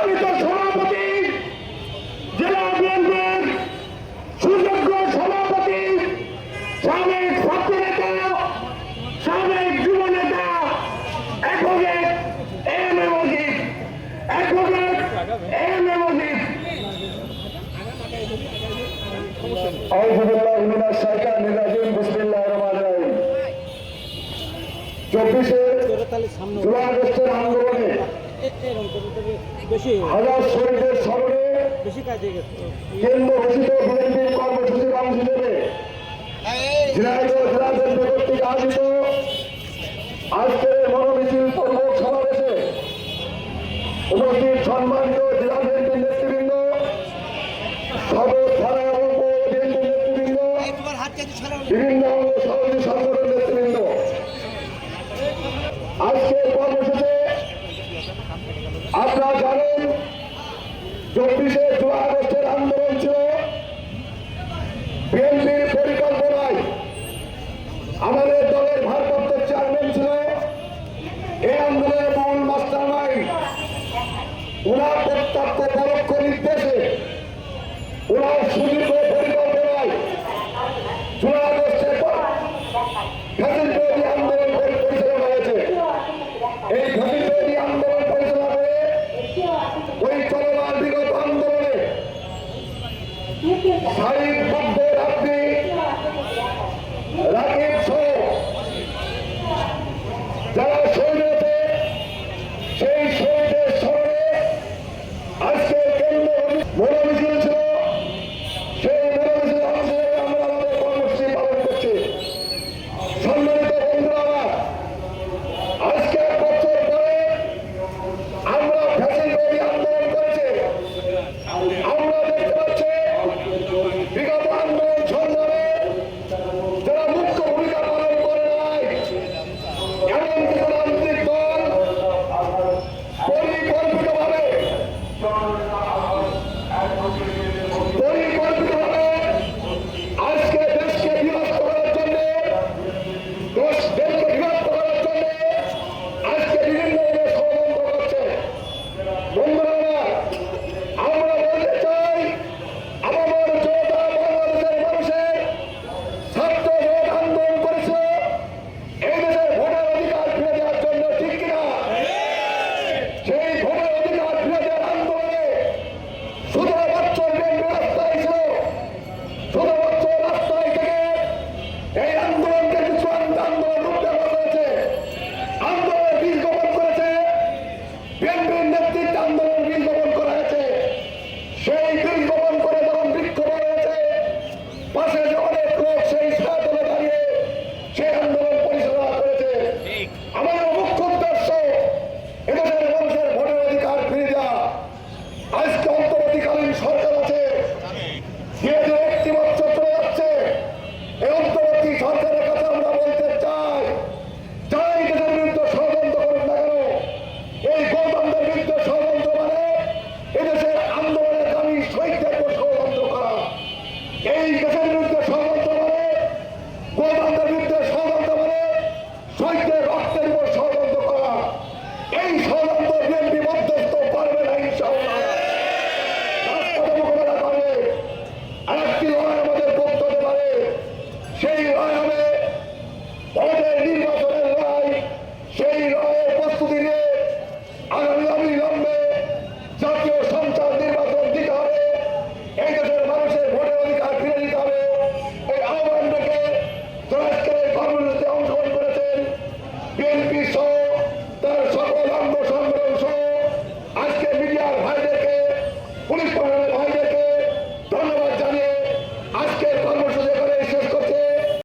সম্মানিত সভাপতি, জেলা বিএনপির সুযোগ্য সভাপতি, সাবেক ছাত্র নেতা সাবেক যুব নেতা advocate M A Majid, advocate M A Majid. চব্বিশে আন্দোলন হাজার শহীদের স্মরণে বেশি কাজে গেছে। কেন্দ্র ঘোষিত বিএনপির কর্মসূচির অংশ হিসেবে ঝিনাইদহ জেলাদের কর্তৃক আয়োজিত আজকের মনোমিছিল প্রমুখ সমাবেশে উপস্থিত সম্মানিত জেলা বিএনপির নেতৃবৃন্দ সদর থানা এবং পৌর বিএনপির নেতৃবৃন্দ বিভিন্ন অঙ্গ সহযোগী সংগঠন নেতৃবৃন্দ আজকের কর্মসূচি আপনারা ಸರ್ಕಾರ